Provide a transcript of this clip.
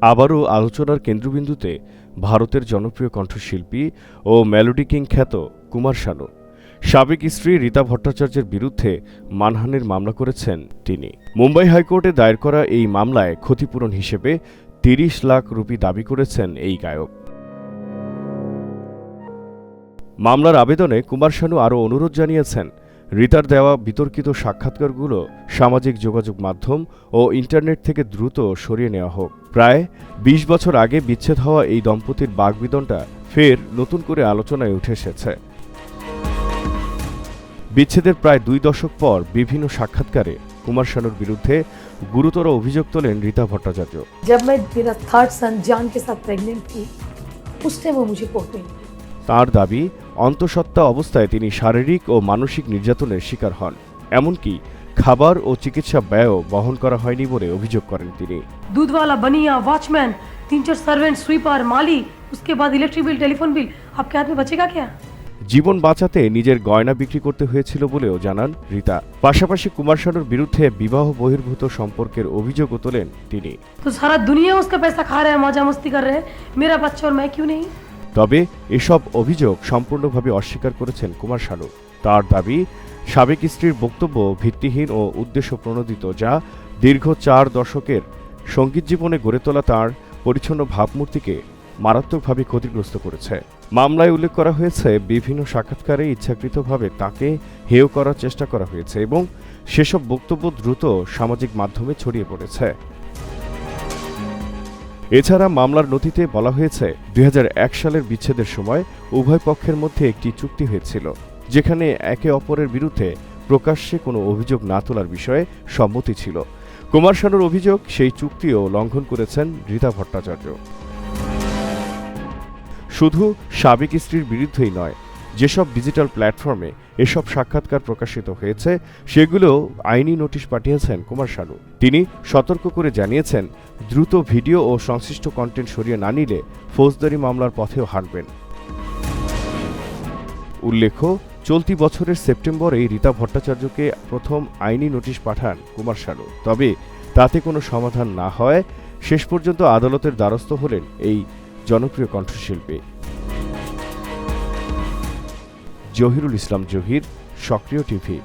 আবারও আলোচনার কেন্দ্রবিন্দুতে ভারতের জনপ্রিয় কণ্ঠশিল্পী ও মেলোডি কিং খ্যাত কুমার শানু। সাবেক স্ত্রী রীতা ভট্টাচার্যের বিরুদ্ধে মানহানির মামলা করেছেন তিনি। মুম্বাই হাইকোর্টে দায়ের করা এই মামলায় ক্ষতিপূরণ হিসেবে তিরিশ লাখ রুপি দাবি করেছেন এই গায়ক। মামলার আবেদনে কুমার শানু আরও অনুরোধ জানিয়েছেন রিতার দেওয়া বিতর্কিত সাক্ষাৎকারগুলো সামাজিক যোগাযোগ মাধ্যম ও ইন্টারনেট থেকে দ্রুত সরিয়ে নেওয়া হোক প্রায় ২০ বছর আগে বিচ্ছেদ হওয়া এই দম্পতির বাগবিদনটা ফের নতুন করে আলোচনায় উঠে এসেছে বিচ্ছেদের প্রায় দুই দশক পর বিভিন্ন সাক্ষাৎকারে কুমার শানুর বিরুদ্ধে গুরুতর অভিযোগ তোলেন রীতা ভট্টাচার্য जब मैं मेरा थर्ड सन जान के साथ प्रेग्नेंट थी उस टाइम वो मुझे कोर्ट में मिली তার দাবি অন্তঃসত্ত্বা অবস্থায় তিনি শারীরিক ও মানসিক নির্যাতনের শিকার হন এমনকি খাবার ও চিকিৎসা ব্যয়ও বহন করা হয়নি বলে অভিযোগ করেন তিনি दूध वाला बनिया वॉचमैन तीन चार सर्वेंट स्वीपर माली उसके बाद इलेक्ट्रिक बिल टेलीफोन बिल आपके हाथ में बचेगा क्या জীবন বাঁচাতে নিজের গয়না বিক্রি করতে হয়েছিল বলেও জানান রীতা পাশাপাশি কুমার শানুর বিরুদ্ধে বিবাহ বহির্ভূত সম্পর্কের অভিযোগও তোলেন তিনি तो सारा दुनिया उसका पैसा खा रहा है मौजा मस्ती कर रहे हैं मेरा बच्चा और मैं क्यों नहीं তবে এসব অভিযোগ সম্পূর্ণভাবে অস্বীকার করেছেন কুমার শানু। তার দাবি, সাবেক স্ত্রীর বক্তব্য ভিত্তিহীন ও উদ্দেশ্য প্রণোদিত যা দীর্ঘ চার দশকের সংগীত জীবনে গড়ে তোলা তাঁর পরিচ্ছন্ন ভাবমূর্তিকে মারাত্মকভাবে ক্ষতিগ্রস্ত করেছে। মামলায় উল্লেখ করা হয়েছে, বিভিন্ন সাক্ষাৎকারে ইচ্ছাকৃতভাবে তাকে হেয় করার চেষ্টা করা হয়েছে এবং সেসব বক্তব্য দ্রুত সামাজিক মাধ্যমে ছড়িয়ে পড়েছে। এছাড়া মামলার নথিতে বলা হয়েছে, দুই হাজার এক সালের বিচ্ছেদের সময় উভয় পক্ষের মধ্যে একটি চুক্তি হয়েছিল, যেখানে একে অপরের বিরুদ্ধে প্রকাশ্যে কোনো অভিযোগ না তোলার বিষয়ে সম্মতি ছিল। কুমার শানুর অভিযোগ, সেই চুক্তিও লঙ্ঘন করেছেন রীতা ভট্টাচার্য। শুধু সাবেক স্ত্রীর বিরুদ্ধেই নয় যেসব ডিজিটাল প্ল্যাটফর্মে এসব সাক্ষাৎকার প্রকাশিত হয়েছে, সেগুলো আইনি নোটিশ পাঠিয়েছেন কুমার শানু। তিনি সতর্ক করে জানিয়েছেন, দ্রুত ভিডিও ও সংশ্লিষ্ট কন্টেন্ট সরিয়ে না নিলে ফৌজদারি মামলার পথেও হাঁটবেন উল্লেখ্য, চলতি বছরের সেপ্টেম্বরে রীতা ভট্টাচার্যকে প্রথম আইনি নোটিশ পাঠান কুমার শানু। তবে তাতে কোনো সমাধান না হয় শেষ পর্যন্ত আদালতের দ্বারস্থ হলেন এই জনপ্রিয় কণ্ঠশিল্পী। জহিরুল ইসলাম জহির সক্রিয় টিভি।